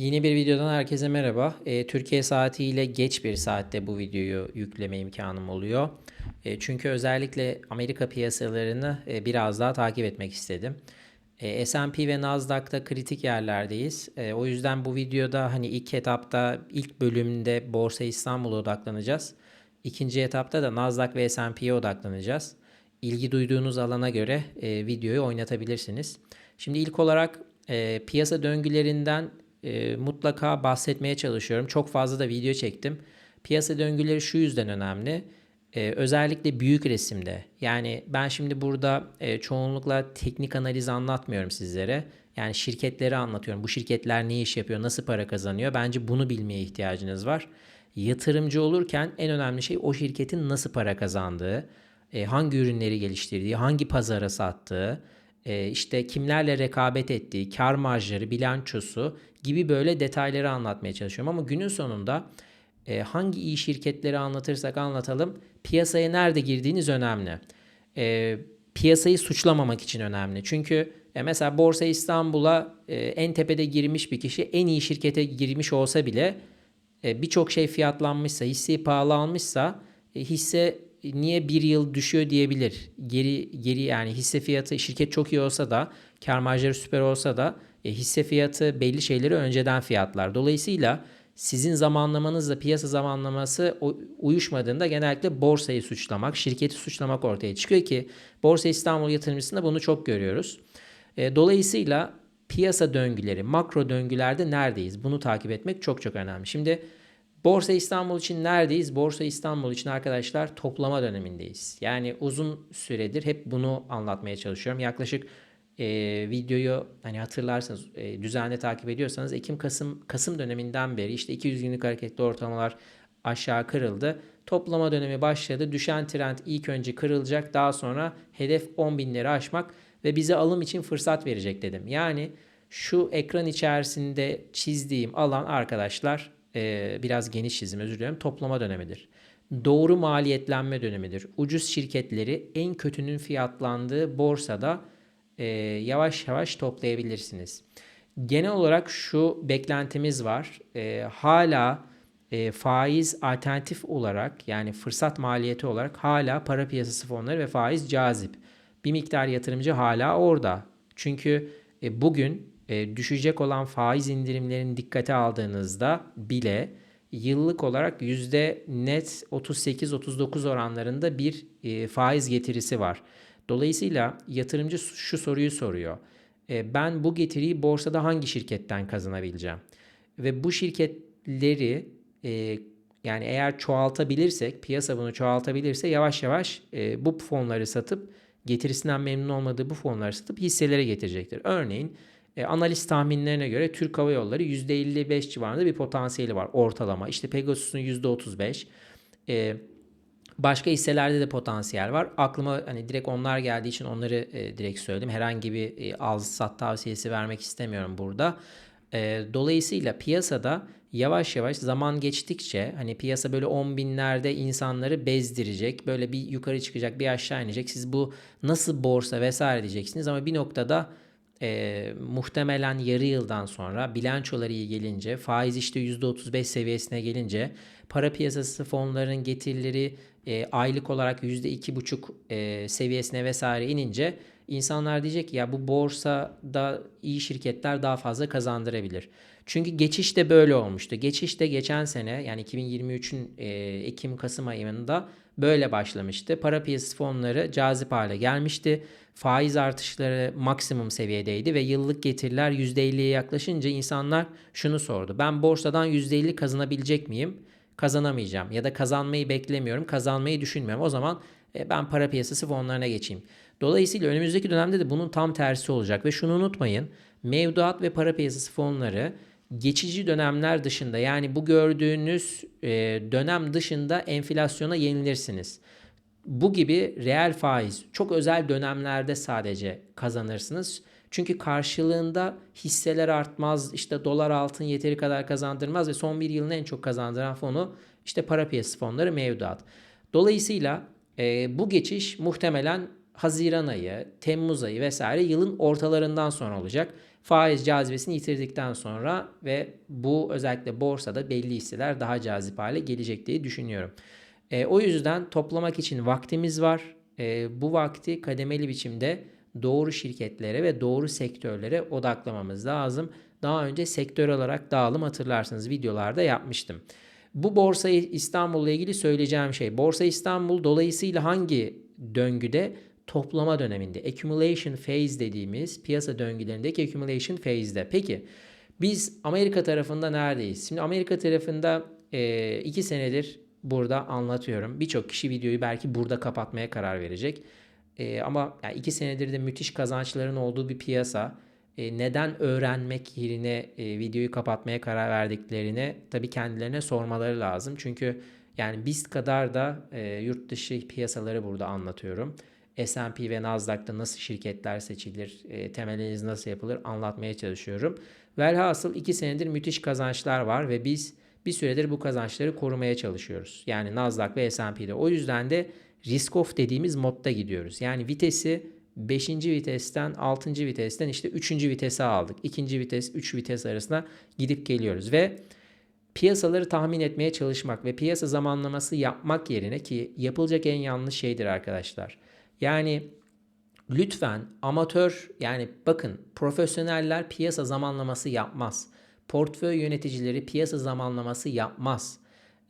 Yeni bir videodan herkese merhaba. Ee, Türkiye saatiyle geç bir saatte bu videoyu yükleme imkanım oluyor. E, çünkü özellikle Amerika piyasalarını e, biraz daha takip etmek istedim. E, S&P ve Nasdaq'ta kritik yerlerdeyiz. E, o yüzden bu videoda hani ilk etapta, ilk bölümde Borsa İstanbul'a odaklanacağız. İkinci etapta da Nasdaq ve S&P'ye odaklanacağız. İlgi duyduğunuz alana göre e, videoyu oynatabilirsiniz. Şimdi ilk olarak e, piyasa döngülerinden e, mutlaka bahsetmeye çalışıyorum. Çok fazla da video çektim. Piyasa döngüleri şu yüzden önemli. E, özellikle büyük resimde. Yani ben şimdi burada e, çoğunlukla teknik analiz anlatmıyorum sizlere. Yani şirketleri anlatıyorum. Bu şirketler ne iş yapıyor, nasıl para kazanıyor? Bence bunu bilmeye ihtiyacınız var. Yatırımcı olurken en önemli şey o şirketin nasıl para kazandığı, e, hangi ürünleri geliştirdiği, hangi pazara sattığı, işte kimlerle rekabet ettiği, kar marjları, bilançosu gibi böyle detayları anlatmaya çalışıyorum. Ama günün sonunda e, hangi iyi şirketleri anlatırsak anlatalım piyasaya nerede girdiğiniz önemli. E, piyasayı suçlamamak için önemli. Çünkü e, mesela Borsa İstanbul'a en tepede girmiş bir kişi en iyi şirkete girmiş olsa bile birçok şey fiyatlanmışsa, hisseyi pahalı almışsa hisse niye bir yıl düşüyor diyebilir. Geri geri yani hisse fiyatı şirket çok iyi olsa da kar marjları süper olsa da e, hisse fiyatı belli şeyleri önceden fiyatlar. Dolayısıyla sizin zamanlamanızla piyasa zamanlaması uyuşmadığında genellikle borsayı suçlamak, şirketi suçlamak ortaya çıkıyor ki Borsa İstanbul yatırımcısında bunu çok görüyoruz. E, dolayısıyla piyasa döngüleri, makro döngülerde neredeyiz? Bunu takip etmek çok çok önemli. Şimdi Borsa İstanbul için neredeyiz? Borsa İstanbul için arkadaşlar toplama dönemindeyiz. Yani uzun süredir hep bunu anlatmaya çalışıyorum. Yaklaşık e, videoyu hani hatırlarsanız e, düzenli takip ediyorsanız Ekim Kasım Kasım döneminden beri işte 200 günlük hareketli ortalamalar aşağı kırıldı. Toplama dönemi başladı. Düşen trend ilk önce kırılacak. Daha sonra hedef 10 binleri aşmak ve bize alım için fırsat verecek dedim. Yani şu ekran içerisinde çizdiğim alan arkadaşlar e, biraz geniş çizim özür diliyorum toplama dönemidir. Doğru maliyetlenme dönemidir. Ucuz şirketleri en kötünün fiyatlandığı borsada e, yavaş yavaş toplayabilirsiniz. Genel olarak şu beklentimiz var. E, hala e, faiz alternatif olarak yani fırsat maliyeti olarak hala para piyasası fonları ve faiz cazip. Bir miktar yatırımcı hala orada. Çünkü e, bugün e, düşecek olan faiz indirimlerini dikkate aldığınızda bile yıllık olarak yüzde net 38-39 oranlarında bir e, faiz getirisi var. Dolayısıyla yatırımcı şu soruyu soruyor. E, ben bu getiriyi borsada hangi şirketten kazanabileceğim? Ve bu şirketleri yani eğer çoğaltabilirsek, piyasa bunu çoğaltabilirse yavaş yavaş bu fonları satıp getirisinden memnun olmadığı bu fonları satıp hisselere getirecektir. Örneğin e, analiz tahminlerine göre Türk Hava Yolları %55 civarında bir potansiyeli var ortalama. İşte Pegasus'un %35. E, başka hisselerde de potansiyel var. Aklıma hani direkt onlar geldiği için onları e, direkt söyledim. Herhangi bir e, al sat tavsiyesi vermek istemiyorum burada. E, dolayısıyla piyasada yavaş yavaş zaman geçtikçe hani piyasa böyle 10 binlerde insanları bezdirecek. Böyle bir yukarı çıkacak bir aşağı inecek. Siz bu nasıl borsa vesaire diyeceksiniz ama bir noktada e, muhtemelen yarı yıldan sonra bilançoları iyi gelince faiz işte %35 seviyesine gelince para piyasası fonlarının getirileri e, aylık olarak %2,5 e, seviyesine vesaire inince insanlar diyecek ki ya bu borsada iyi şirketler daha fazla kazandırabilir. Çünkü geçiş de böyle olmuştu. Geçiş de geçen sene yani 2023'ün e, Ekim-Kasım ayında böyle başlamıştı. Para piyasası fonları cazip hale gelmişti. Faiz artışları maksimum seviyedeydi ve yıllık getiriler %50'ye yaklaşınca insanlar şunu sordu. Ben borsadan %50 kazanabilecek miyim? Kazanamayacağım ya da kazanmayı beklemiyorum, kazanmayı düşünmüyorum. O zaman e, ben para piyasası fonlarına geçeyim. Dolayısıyla önümüzdeki dönemde de bunun tam tersi olacak ve şunu unutmayın. Mevduat ve para piyasası fonları geçici dönemler dışında yani bu gördüğünüz e, dönem dışında enflasyona yenilirsiniz. Bu gibi reel faiz çok özel dönemlerde sadece kazanırsınız. Çünkü karşılığında hisseler artmaz, işte dolar altın yeteri kadar kazandırmaz ve son bir yılın en çok kazandıran fonu işte para piyasası fonları mevduat. Dolayısıyla e, bu geçiş muhtemelen Haziran ayı, Temmuz ayı vesaire yılın ortalarından sonra olacak. faiz cazibesini yitirdikten sonra ve bu özellikle borsada belli hisseler daha cazip hale gelecek diye düşünüyorum. E, o yüzden toplamak için vaktimiz var. E, bu vakti kademeli biçimde doğru şirketlere ve doğru sektörlere odaklamamız lazım. Daha önce sektör olarak dağılım hatırlarsınız videolarda yapmıştım. Bu Borsa İstanbul'la ilgili söyleyeceğim şey. Borsa İstanbul dolayısıyla hangi döngüde? Toplama döneminde. Accumulation phase dediğimiz piyasa döngülerindeki accumulation phase'de. Peki biz Amerika tarafında neredeyiz? Şimdi Amerika tarafında e, iki senedir burada anlatıyorum. Birçok kişi videoyu belki burada kapatmaya karar verecek. E, ama yani iki senedir de müthiş kazançların olduğu bir piyasa. E, neden öğrenmek yerine e, videoyu kapatmaya karar verdiklerini tabii kendilerine sormaları lazım. Çünkü yani biz kadar da e, yurt dışı piyasaları burada anlatıyorum. S&P ve Nasdaq'ta nasıl şirketler seçilir, e, temeliniz nasıl yapılır anlatmaya çalışıyorum. Velhasıl 2 senedir müthiş kazançlar var ve biz bir süredir bu kazançları korumaya çalışıyoruz. Yani Nasdaq ve S&P'de. O yüzden de risk off dediğimiz modda gidiyoruz. Yani vitesi 5. vitesten 6. vitesten işte 3. vitese aldık. 2. vites 3 vites arasında gidip geliyoruz ve piyasaları tahmin etmeye çalışmak ve piyasa zamanlaması yapmak yerine ki yapılacak en yanlış şeydir arkadaşlar. Yani lütfen amatör yani bakın profesyoneller piyasa zamanlaması yapmaz. Portföy yöneticileri piyasa zamanlaması yapmaz.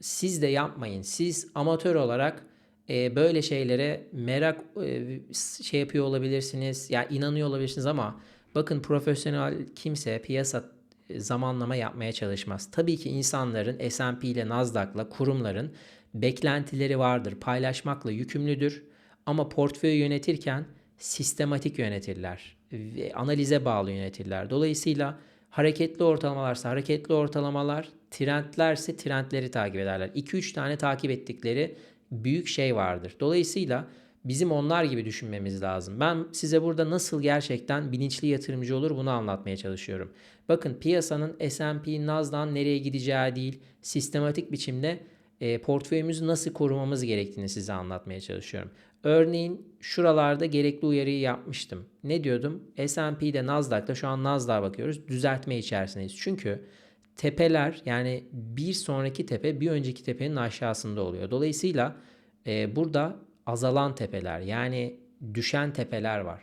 Siz de yapmayın. Siz amatör olarak e, böyle şeylere merak e, şey yapıyor olabilirsiniz. Ya yani inanıyor olabilirsiniz ama bakın profesyonel kimse piyasa e, zamanlama yapmaya çalışmaz. Tabii ki insanların S&P ile Nasdaq'la kurumların beklentileri vardır. Paylaşmakla yükümlüdür. Ama portföyü yönetirken sistematik yönetirler. Ve analize bağlı yönetirler. Dolayısıyla hareketli ortalamalarsa hareketli ortalamalar, trendlerse trendleri takip ederler. 2-3 tane takip ettikleri büyük şey vardır. Dolayısıyla bizim onlar gibi düşünmemiz lazım. Ben size burada nasıl gerçekten bilinçli yatırımcı olur bunu anlatmaya çalışıyorum. Bakın piyasanın S&P, Nasdaq'ın nereye gideceği değil, sistematik biçimde e, portföyümüzü nasıl korumamız gerektiğini size anlatmaya çalışıyorum. Örneğin şuralarda gerekli uyarıyı yapmıştım. Ne diyordum? S&P'de Nasdaq'ta şu an Nasdaq'a bakıyoruz. Düzeltme içerisindeyiz. Çünkü tepeler yani bir sonraki tepe bir önceki tepenin aşağısında oluyor. Dolayısıyla e, burada azalan tepeler yani düşen tepeler var.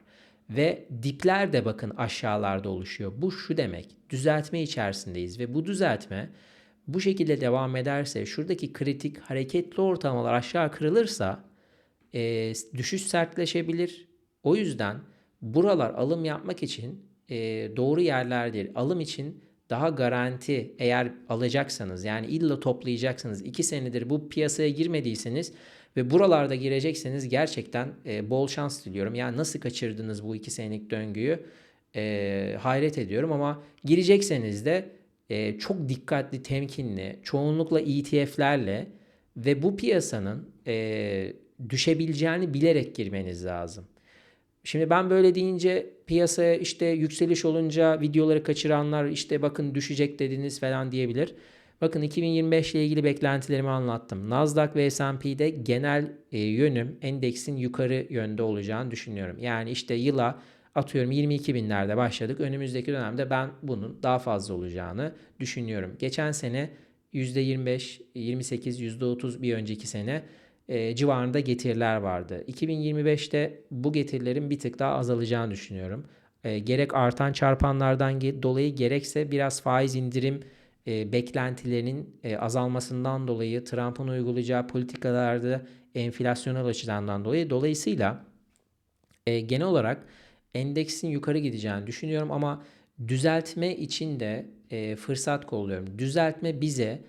Ve dipler de bakın aşağılarda oluşuyor. Bu şu demek düzeltme içerisindeyiz ve bu düzeltme bu şekilde devam ederse şuradaki kritik hareketli ortalamalar aşağı kırılırsa e, düşüş sertleşebilir. O yüzden buralar alım yapmak için e, doğru yerler değil. Alım için daha garanti eğer alacaksanız yani illa toplayacaksanız 2 senedir bu piyasaya girmediyseniz ve buralarda girecekseniz gerçekten e, bol şans diliyorum. Yani nasıl kaçırdınız bu 2 senelik döngüyü e, hayret ediyorum ama girecekseniz de e, çok dikkatli, temkinli, çoğunlukla ETF'lerle ve bu piyasanın e, düşebileceğini bilerek girmeniz lazım. Şimdi ben böyle deyince piyasaya işte yükseliş olunca videoları kaçıranlar işte bakın düşecek dediniz falan diyebilir. Bakın 2025 ile ilgili beklentilerimi anlattım. Nasdaq ve S&P'de genel e, yönüm endeksin yukarı yönde olacağını düşünüyorum. Yani işte yıla atıyorum 22 binlerde başladık. Önümüzdeki dönemde ben bunun daha fazla olacağını düşünüyorum. Geçen sene %25, 28, %30 bir önceki sene e, civarında getiriler vardı. 2025'te bu getirilerin bir tık daha azalacağını düşünüyorum. E, gerek artan çarpanlardan dolayı gerekse biraz faiz indirim e, beklentilerinin e, azalmasından dolayı Trump'ın uygulayacağı politikalarda enflasyonel açıdan dolayı dolayısıyla e, genel olarak endeksin yukarı gideceğini düşünüyorum ama düzeltme için de e, fırsat kolluyorum. Düzeltme bize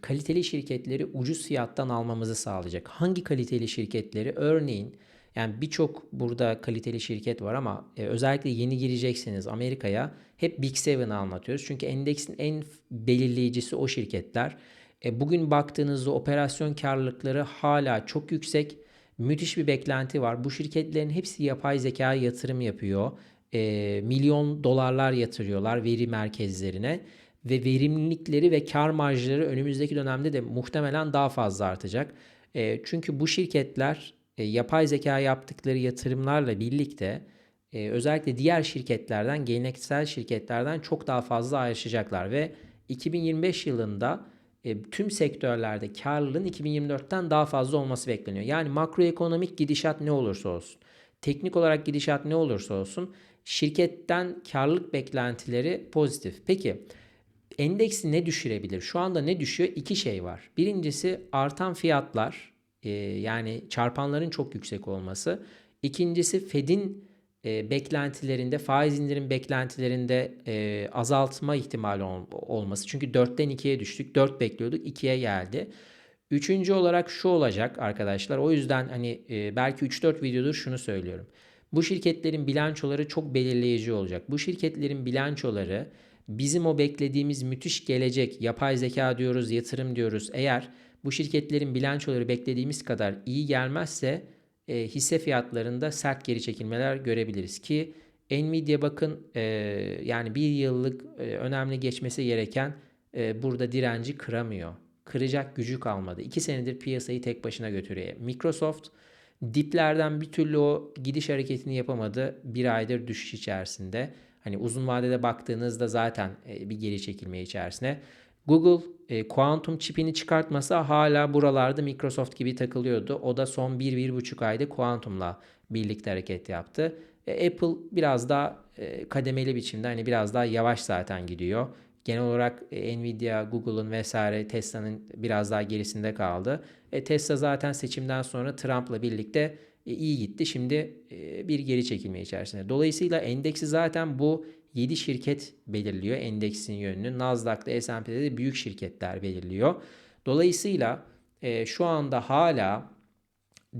kaliteli şirketleri ucuz fiyattan almamızı sağlayacak. Hangi kaliteli şirketleri? Örneğin yani birçok burada kaliteli şirket var ama e, özellikle yeni girecekseniz Amerika'ya hep Big Seven'ı anlatıyoruz. Çünkü endeksin en belirleyicisi o şirketler. E, bugün baktığınızda operasyon karlılıkları hala çok yüksek. Müthiş bir beklenti var. Bu şirketlerin hepsi yapay zeka yatırım yapıyor. E, milyon dolarlar yatırıyorlar veri merkezlerine ve verimlilikleri ve kar marjları önümüzdeki dönemde de muhtemelen daha fazla artacak. E, çünkü bu şirketler e, yapay zeka yaptıkları yatırımlarla birlikte e, özellikle diğer şirketlerden, geleneksel şirketlerden çok daha fazla ayrışacaklar ve 2025 yılında e, tüm sektörlerde karlılığın 2024'ten daha fazla olması bekleniyor. Yani makroekonomik gidişat ne olursa olsun, teknik olarak gidişat ne olursa olsun şirketten karlılık beklentileri pozitif. Peki endeksi ne düşürebilir? Şu anda ne düşüyor? İki şey var. Birincisi artan fiyatlar e, yani çarpanların çok yüksek olması. İkincisi Fed'in e, beklentilerinde faiz indirim beklentilerinde e, azaltma ihtimali ol, olması. Çünkü 4'ten 2'ye düştük. 4 bekliyorduk 2'ye geldi. Üçüncü olarak şu olacak arkadaşlar. O yüzden hani e, belki 3-4 videodur şunu söylüyorum. Bu şirketlerin bilançoları çok belirleyici olacak. Bu şirketlerin bilançoları bizim o beklediğimiz müthiş gelecek, yapay zeka diyoruz, yatırım diyoruz. Eğer bu şirketlerin bilançoları beklediğimiz kadar iyi gelmezse e, hisse fiyatlarında sert geri çekilmeler görebiliriz ki Nvidia bakın e, yani bir yıllık e, önemli geçmesi gereken e, burada direnci kıramıyor. Kıracak gücü kalmadı. İki senedir piyasayı tek başına götürüyor. Microsoft diplerden bir türlü o gidiş hareketini yapamadı. Bir aydır düşüş içerisinde. Hani uzun vadede baktığınızda zaten e, bir geri çekilme içerisinde. Google e, kuantum çipini çıkartmasa hala buralarda Microsoft gibi takılıyordu. O da son 1-1,5 ayda kuantumla birlikte hareket yaptı. E, Apple biraz daha e, kademeli biçimde hani biraz daha yavaş zaten gidiyor. Genel olarak e, Nvidia, Google'ın vesaire Tesla'nın biraz daha gerisinde kaldı. E, Tesla zaten seçimden sonra Trump'la birlikte e, iyi gitti. Şimdi e, bir geri çekilme içerisinde. Dolayısıyla endeksi zaten bu 7 şirket belirliyor endeksin yönünü. Nasdaq'ta, S&P'de de büyük şirketler belirliyor. Dolayısıyla e, şu anda hala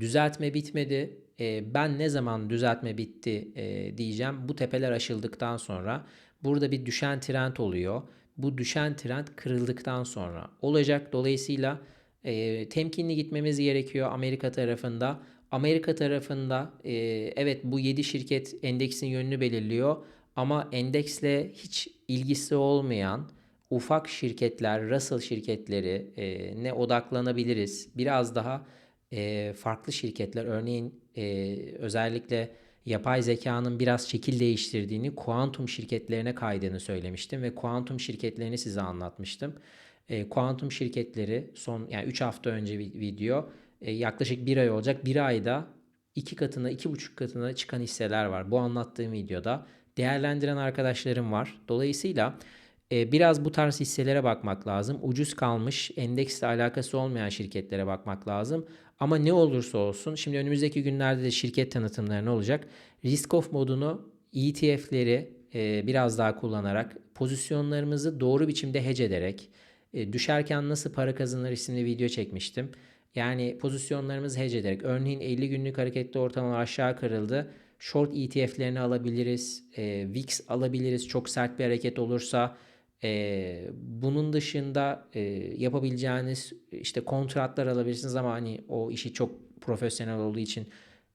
düzeltme bitmedi. E, ben ne zaman düzeltme bitti e, diyeceğim. Bu tepeler aşıldıktan sonra burada bir düşen trend oluyor. Bu düşen trend kırıldıktan sonra olacak. Dolayısıyla e, temkinli gitmemiz gerekiyor Amerika tarafında. Amerika tarafında e, evet bu 7 şirket endeksin yönünü belirliyor ama endeksle hiç ilgisi olmayan ufak şirketler, Russell şirketleri e, ne odaklanabiliriz? Biraz daha e, farklı şirketler örneğin e, özellikle yapay zekanın biraz şekil değiştirdiğini kuantum şirketlerine kaydığını söylemiştim ve kuantum şirketlerini size anlatmıştım. E, kuantum şirketleri son yani 3 hafta önce bir video e, yaklaşık bir ay olacak. Bir ayda iki katına, iki buçuk katına çıkan hisseler var. Bu anlattığım videoda değerlendiren arkadaşlarım var. Dolayısıyla e, biraz bu tarz hisselere bakmak lazım. Ucuz kalmış, endeksle alakası olmayan şirketlere bakmak lazım. Ama ne olursa olsun, şimdi önümüzdeki günlerde de şirket tanıtımları ne olacak? Risk off modunu ETF'leri e, biraz daha kullanarak, pozisyonlarımızı doğru biçimde hedge ederek, e, düşerken nasıl para kazanır isimli video çekmiştim. Yani pozisyonlarımızı hedge ederek örneğin 50 günlük hareketli ortalama aşağı kırıldı. Short ETF'lerini alabiliriz. E, VIX alabiliriz çok sert bir hareket olursa. E, bunun dışında e, yapabileceğiniz işte kontratlar alabilirsiniz ama hani o işi çok profesyonel olduğu için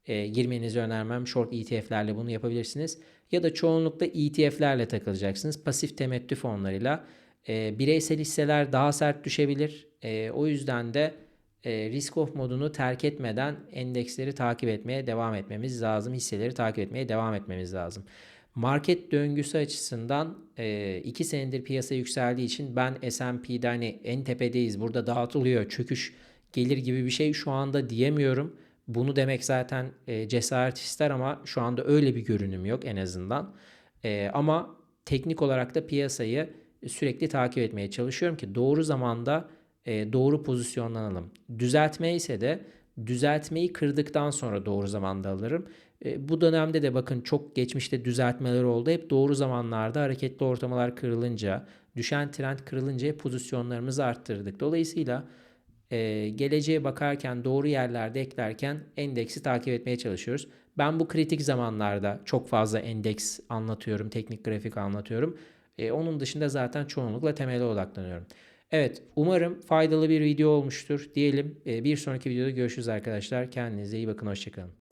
e, girmenizi önermem. Short ETF'lerle bunu yapabilirsiniz. Ya da çoğunlukla ETF'lerle takılacaksınız. Pasif temettü fonlarıyla. E, bireysel hisseler daha sert düşebilir. E, o yüzden de e, risk off modunu terk etmeden endeksleri takip etmeye devam etmemiz lazım. Hisseleri takip etmeye devam etmemiz lazım. Market döngüsü açısından 2 e, senedir piyasa yükseldiği için ben S&P'de hani en tepedeyiz burada dağıtılıyor çöküş gelir gibi bir şey şu anda diyemiyorum. Bunu demek zaten e, cesaret ister ama şu anda öyle bir görünüm yok en azından. Ama teknik olarak da piyasayı sürekli takip etmeye çalışıyorum ki doğru zamanda e, doğru pozisyonlanalım. Düzeltme ise de düzeltmeyi kırdıktan sonra doğru zamanda alırım. E, bu dönemde de bakın çok geçmişte düzeltmeler oldu. Hep doğru zamanlarda hareketli ortamalar kırılınca, düşen trend kırılınca pozisyonlarımızı arttırdık. Dolayısıyla e, geleceğe bakarken doğru yerlerde eklerken endeksi takip etmeye çalışıyoruz. Ben bu kritik zamanlarda çok fazla endeks anlatıyorum, teknik grafik anlatıyorum. E, onun dışında zaten çoğunlukla temele odaklanıyorum. Evet umarım faydalı bir video olmuştur diyelim. Ee, bir sonraki videoda görüşürüz arkadaşlar. Kendinize iyi bakın. Hoşçakalın.